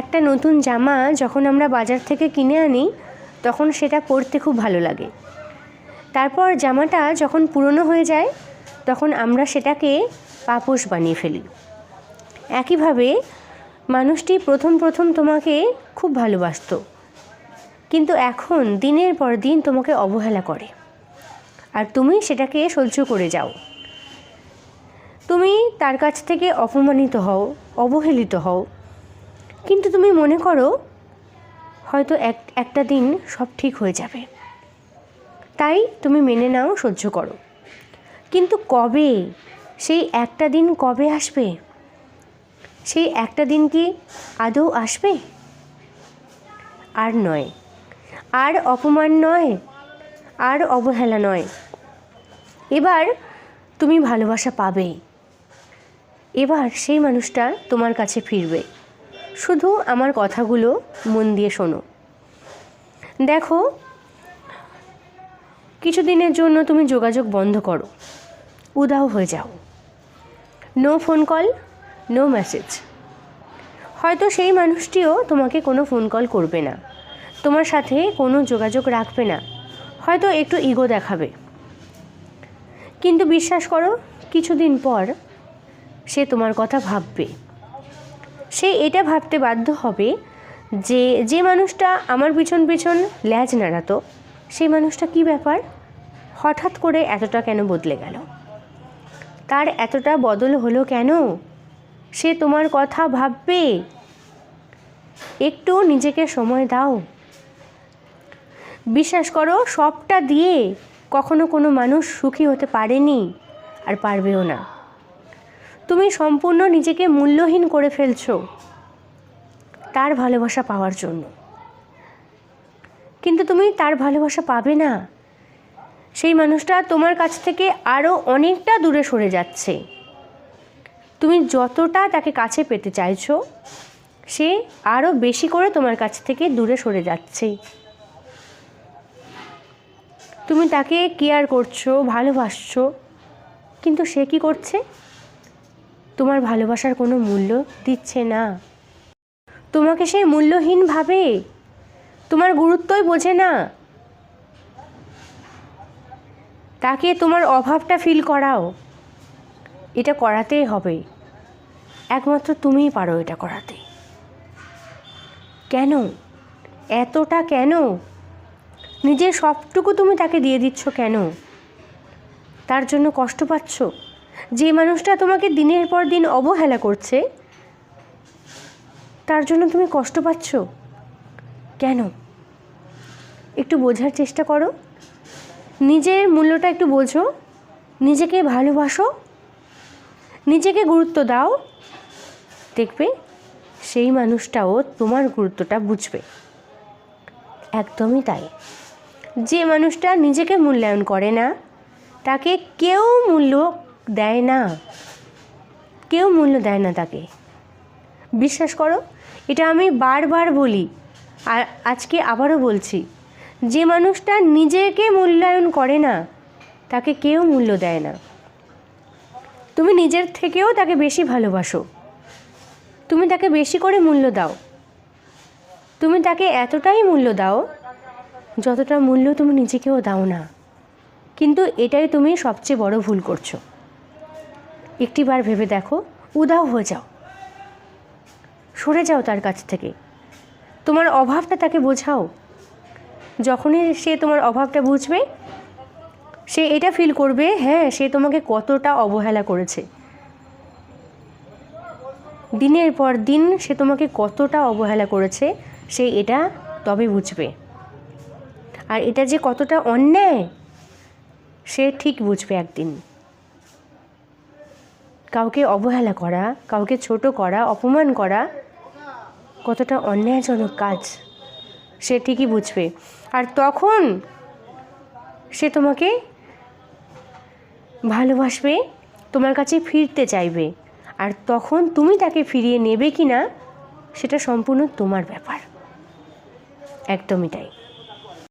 একটা নতুন জামা যখন আমরা বাজার থেকে কিনে আনি, তখন সেটা পরতে খুব ভালো লাগে। তারপর জামাটা যখন পুরনো হয়ে যায়, তখন আমরা সেটাকে পাপোশ বানিয়ে ফেলি। একইভাবে মানুষটি প্রথম প্রথম তোমাকে খুব ভালোবাসতো, কিন্তু এখন দিনের পর দিন তোমাকে অবহেলা করে। আর তুমি সেটাকে সহ্য করে যাও। তুমি তার কাছ থেকে অপমানিত হও, অবহেলিত হও কিন্তু তুমি মনে করো হয়তো এক, একটা দিন সব ঠিক হয়ে যাবে। তাই তুমি মেনে নাও, সহ্য করো। কিন্তু কবে? সেই একটা দিন কবে আসবে? সেই একটা দিন কি আদৌ আসবে? আর নয়। আর অপমান নয়, আর অবহেলা নয়। এবার তুমি ভালোবাসা পাবে। এবার সেই মানুষটা তোমার কাছে ফিরবে। শুধু আমার কথাগুলো মন দিয়ে শোনো। দেখো, কিছুদিনের জন্য তুমি যোগাযোগ বন্ধ করো। উদাও হয়ে যাও। No phone call no message হয়তো সেই মানুষটিও তোমাকে কোনো ফোন কল করবে না। তোমার সাথে কোনো যোগাযোগ রাখবে না। হয়তো একটু ইগো দেখাবে। কিন্তু বিশ্বাস করো, কিছুদিন পর সে তোমার কথা ভাববে। সে এটা ভাবতে বাধ্য হবে যে যে মানুষটা আমার পিছন পিছন ল্যাজ নাড়াতো, সেই মানুষটা কি ব্যাপার? হঠাৎ করে এতটা কেন বদলে গেল? তার এতটা বদল হলো কেন? সে তোমার কথা ভাববে? একটু নিজেকে সময় দাও। বিশ্বাস করো, সবটা দিয়ে কখনো কোনো মানুষ সুখী হতে পারেনি আর পারবেও না। তুমি সম্পূর্ণ নিজেকে মূল্যহীন করে ফেলছো তার ভালোবাসা পাওয়ার জন্য। কিন্তু তুমি তার ভালোবাসা পাবে না। সেই মানুষটা তোমার কাছ থেকে আরও অনেকটা দূরে সরে যাচ্ছে। তুমি যতটা তাকে কাছে পেতে চাইছো, সে আরও বেশি করে তোমার কাছ থেকে দূরে সরে যাচ্ছে। তুমি তাকে কেয়ার করছ, ভালোবাসছো, কিন্তু সে কি করছে? তোমার ভালোবাসার কোনো মূল্য দিচ্ছে না। তোমাকে সে মূল্যহীন ভাবে তোমার গুরুত্বই বোঝে না। তাকে তোমার অভাবটা ফিল করাও। এটা করাতেই হবে। একমাত্র তুমিই পারো এটা করাতে। কেন? এতটা কেন? নিজের সবটুকু তুমি তাকে দিয়ে দিচ্ছ কেন? তার জন্য কষ্ট পাচ্ছ? যে মানুষটা তোমাকে দিনের পর দিন অবহেলা করছে, তার জন্য তুমি কষ্ট পাচ্ছ? কেন? একটু বোঝার চেষ্টা করো। নিজের মূল্যটা একটু বোঝো। নিজেকে ভালোবাসো। নিজেকে গুরুত্ব দাও। দেখবে সেই মানুষটাও তোমার গুরুত্বটা বুঝবে। একদমই তাই। যে মানুষটা নিজেকে মূল্যায়ন করে না, তাকে কেউ মূল্য দেয় না। কেউ মূল্য দেয় না তাকে। বিশ্বাস করো, এটা আমি বারবার বলি, আর আজকে আবারও বলছি, যে মানুষটা নিজেকে মূল্যায়ন করে না, তাকে কেউ মূল্য দেয় না। তুমি নিজের থেকেও তাকে বেশি ভালোবাসো। তুমি তাকে বেশি করে মূল্য দাও। তুমি তাকে এতটাই মূল্য দাও, যতটা মূল্য তুমি নিজেকেও দাও না। কিন্তু এটাই তুমি সবচেয়ে বড় ভুল করছ। একটিবার ভেবে দেখো, উদাও হয়ে যাও। সরে যাও তার কাছ থেকে। তোমার অভাবটা তাকে বোঝাও। যখনই সে তোমার অভাবটা বুঝবে, সে এটা ফিল করবে হ্যাঁ সে তোমাকে কতটা অবহেলা করেছে। দিনের পর দিন সে তোমাকে কতটা অবহেলা করেছে, সে এটা তবে বুঝবে। আর এটা যে কতটা অন্যায়, সে ঠিক বুঝবে একদিন। কাউকে অবহেলা করা, কাউকে ছোট করা, অপমান করা, কতটা অন্যায়জনক কাজ, সে ঠিকই বুঝবে। আর তখন সে তোমাকে ভালোবাসবে, তোমার কাছে ফিরতে চাইবে। আর তখন তুমি তাকে ফিরিয়ে নেবে কি না সেটা সম্পূর্ণ তোমার ব্যাপার। একদমই তাই।